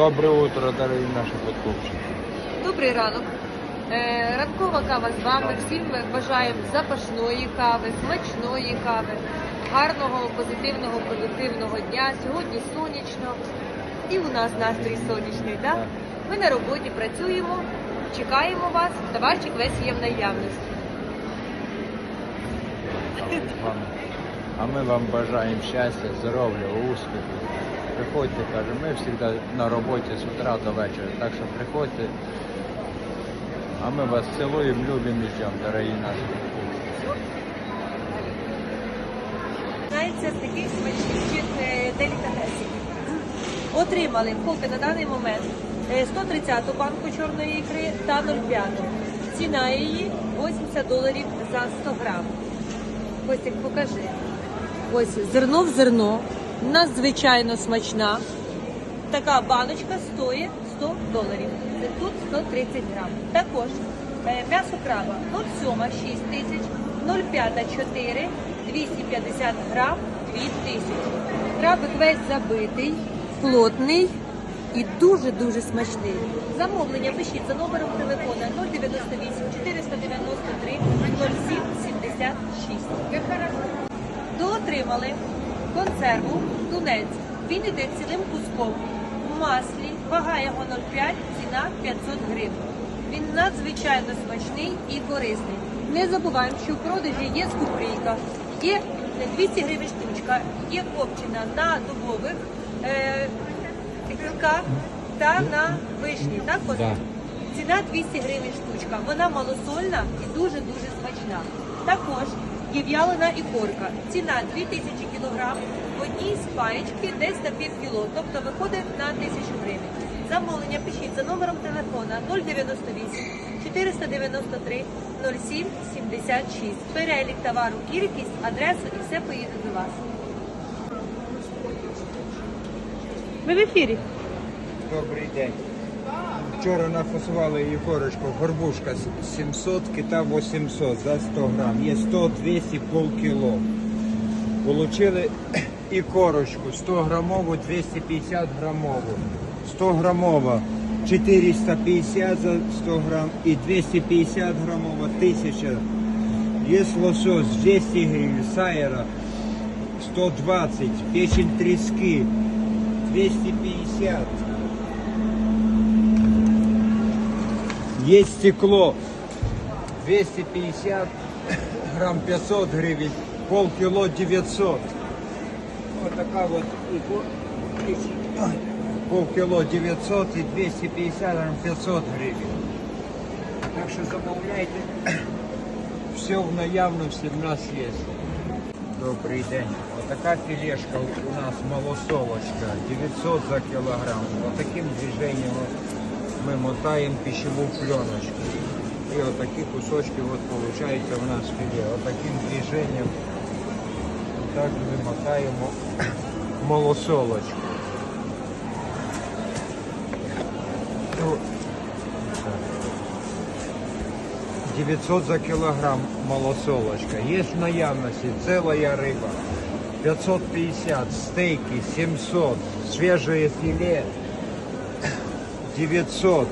Доброе утро, дорогие наши подкупщики. Добрий ранок. Е, ранкова кава з вами. Всім ми бажаємо запашної кави, смачної кави, гарного, позитивного, продуктивного дня. Сьогодні сонячно. І у нас настрій сонячний. Да? Так. Ми на роботі працюємо, чекаємо вас. Товарчик весь є в наявності. А ми вам бажаємо щастя, здоров'я, успіху. Приходьте, каже, ми завжди на роботі з утра до вечора. Так що приходьте. А ми вас цілуємо, любимо і ждемо, дорогі наші. Знається, таких смачних е, делікатесів. Отримали поки на даний момент е, 130 банку чорної ікри та 0,5. Ціна її 80 доларів за 100 грам. Костик, покажи. Ось зерно в зерно. Надзвичайно смачна. Така баночка стоїть 100 доларів. Тут 130 грам. Також е, м'ясо краба 0,7 6 тисяч, 0,5 4, 250 грам 2 тисячі. Крабик весь забитий, плотний і дуже-дуже смачний. Замовлення пишіть за номером телефона 098 493 07 76. Доотримали консерву тунець. Він іде цілим куском в маслі, вага його 0,5, ціна 500 гривень. Він надзвичайно смачний і корисний. Не забуваємо, що в продажі є скумбрійка, є 200 гривень штучка, є копчена на дубових е, гілках та на вишні. Так? Да. Ціна 200 гривень штучка. Вона малосольна і дуже-дуже смачна. Також є в'ялена ікорка. Ціна 2000 кг. В одній з паєчки десь на пів кіло, тобто виходить на 1000 гривень. Замовлення пишіть за номером телефона 098 493 07 76. Перелік товару, кількість, адресу і все поїде до вас. Ми в ефірі. Добрий день. Вчора нафасували її горбушка 700, кита 800 за 100 грам. Є 100, 200, полкіло. Получили і корочку 100 грамову, 250 грамову. 100 грамова 450 за 100 грам і 250 грамова 1000. Є лосось 200 гривень, сайра 120, печень трески 250. Есть стекло 250 грамм 500 гривен, полкило 900. Вот такая вот полкило 900 и 250 грамм 500 гривен. Так что замовляйте. Все в наявности у нас есть. Добрий день. Отака філешка у нас малосолочка, 900 за кілограм. Вот таким движением вот мы мотаем пищевую пленочку. И вот такие кусочки вот получается у нас филе. Вот таким движением вот так мы мотаем малосолочку. Ну, 900 за килограмм малосолочка. Есть в наявности целая рыба. 550, стейки 700, свежее филе 900.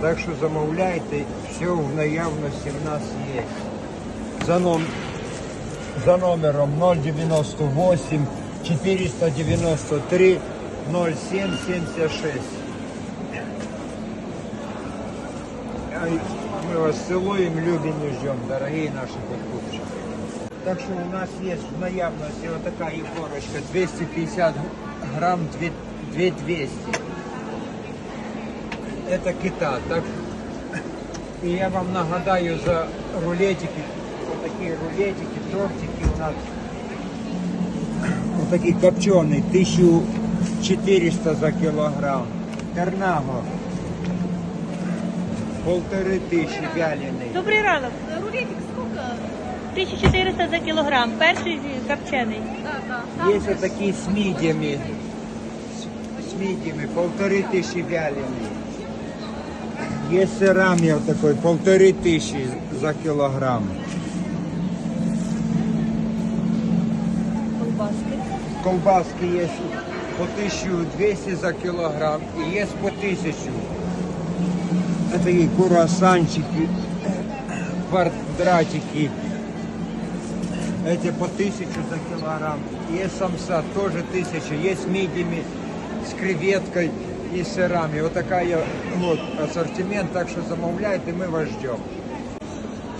Так що замовляйте, все в наявності в нас є. За, ном... за номером 098 493 0776. Ай, Мы вас целуем, любим и ждем, дорогие наши подкупщики. Так что у нас есть в наявности вот такая егорочка, 250 грамм, 2 2200. Это кита. Так, и я вам нагадаю за рулетики, вот такие рулетики, тортики у нас. Вот такие копченые, 1400 за килограмм. Тернаго, полторы тысячи вяленый. Добрий ранок. Рулетик сколько? 1400 за кілограм. Перший копчений. Есть вот такие с мидиями. С, с мидиями, полторы тысячи вяленый. Есть сырами вот такой, полторы тысячи за килограмм. Колбаски. Колбаски есть по 1200 за килограмм и есть по 1000. Это и круассанчики, квадратики. Эти по 1000 за килограмм. Есть самса тоже 1000. Есть мидиями с креветкой и сырами. Вот такая вот ассортимент. Так что замовляйте, мы вас ждем.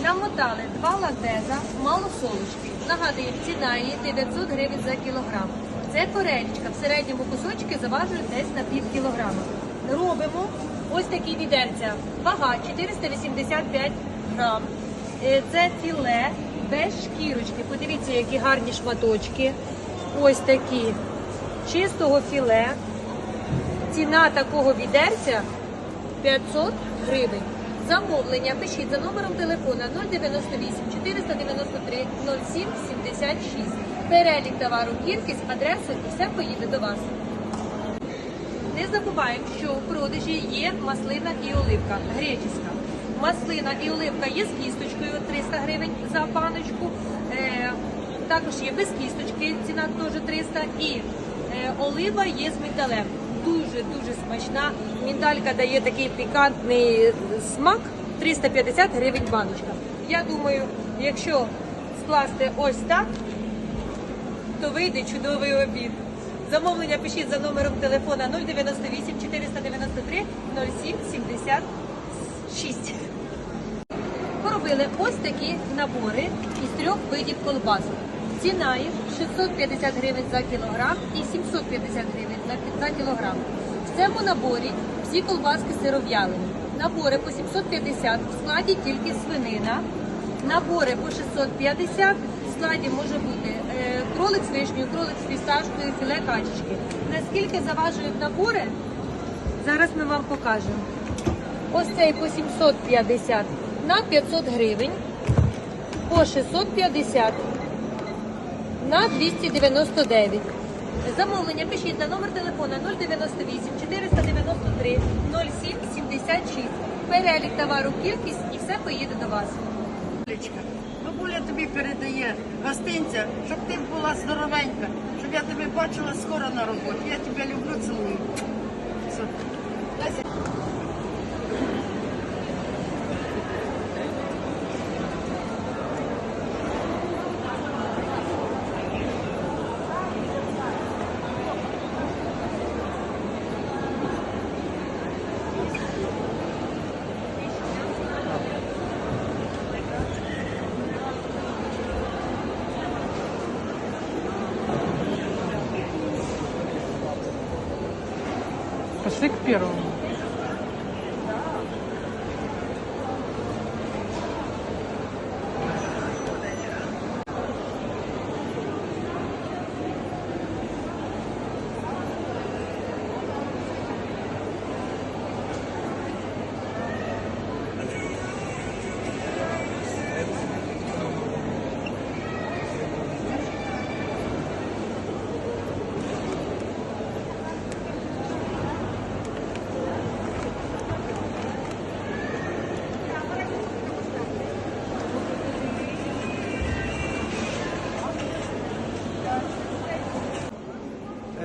Намотали два латеза, малосолочки. Нагадую, ціна її 900 гривень за кілограм. Це корейчка. В середньому кусочки заважують десь на пів кілограма. Робимо ось такі відерця. Вага 485 грам. Е, Це філе без шкірочки. Подивіться, які гарні шматочки. Ось такі. Чистого філе. Ціна такого відерця 500 гривень. Замовлення пишіть за номером телефона 098 493 07 76. Перелік товару, кількість, адресу і все поїде до вас. Не забуваємо, що у продажі є маслина і оливка греческа. Маслина і оливка є з кісточкою 300 гривень за баночку. Е, також є без кісточки, ціна теж 300. І е, олива є з міндалем. Дуже дуже смачна. Міндалька дає такий пікантний смак 350 гривень баночка. Я думаю, якщо скласти ось так, то вийде чудовий обід. Замовлення пишіть за номером телефона 098 493 07 76. Поробили ось такі набори із трьох видів колбасок. Ціна їх 650 гривень за кілограм і 750 гривень за- за кілограм. В цьому наборі всі колбаски сиров'ялені. Набори по 750, в складі тільки свинина. Набори по 650, в складі може бути е, кролик з вишнею, кролик з фісташкою, філе качечки. Наскільки заважують набори, зараз ми вам покажемо. Ось цей по 750 на 500 гривень, по 650 на 299. Замовлення пишіть на номер телефона 098 493 07 76. Перелік товару, кількість і все поїде до вас. Бабуля тобі передає гостинця, щоб ти була здоровенька, щоб я тебе бачила скоро на роботі. Я тебе люблю, цілую. Все. Леся. Пошли к первому.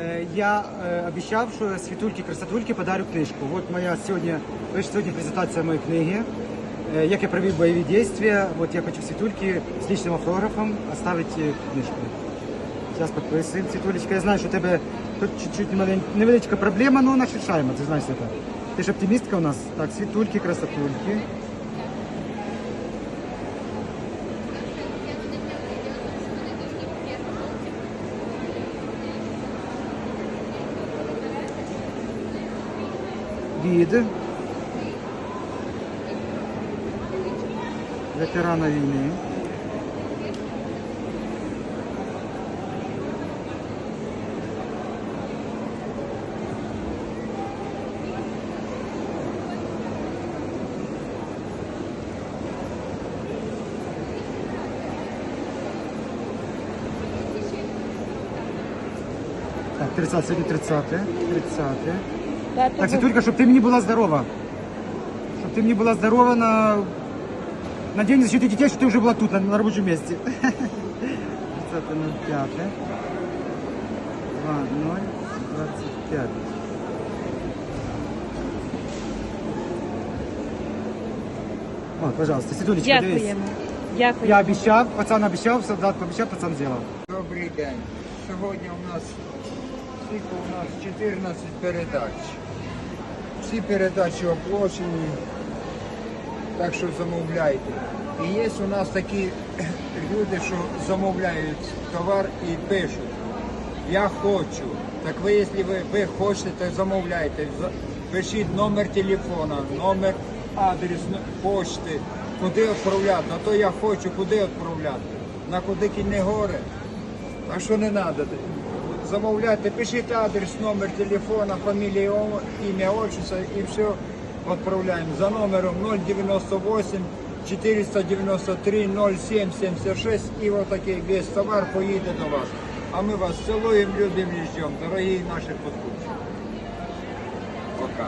Э, Я э, обещал, что Світульки красотульки подарю книжку. Вот моя сегодня, значит, сегодня презентация моей книги. Э, Як я провів бойові действия. Вот я хочу Світульки з личним автографом оставить э, книжку. Зараз підписуємо. Світулечка, я знаю, що у тебе тут чуть-чуть малень- невеличка проблема, але вона решаема, ти знаєш це. Ти ж оптимістка у нас. Так, Світульки, красотульки. від ветерана війни. Так, 30, сьогодні 30, 30. Так, Світулька, щоб ти мені була здорова. Щоб ти мені була здорова на, на день защиты дітей, щоб ти вже була тут, на, на робочому місці. 30 на 5. 2, 0, 25. Вот, пожалуйста, Світулечка, дивись. Дякуємо. Дякуємо. Я обіцяв, пацан обіцяв, солдат пообіцяв, пацан зробив. Добрий день. Сьогодні у нас скільки у нас 14 передач. Всі передачі оплачені, так що замовляйте. І є у нас такі люди, що замовляють товар і пишуть. Я хочу. Так ви, якщо ви, ви хочете, то замовляйте. Пишіть номер телефона, номер, адрес почти, куди відправляти. А то я хочу, куди відправляти. На куди не горе. А що не треба? Замовляйте, пишіть адрес, номер телефона, фамілія, имя, отчество і все відправляємо. За номером 098 493 07 76 і отакий весь товар поїде до вас. А ми вас цілуємо, любимо і ждемо, дорогі наші подкупки. Пока.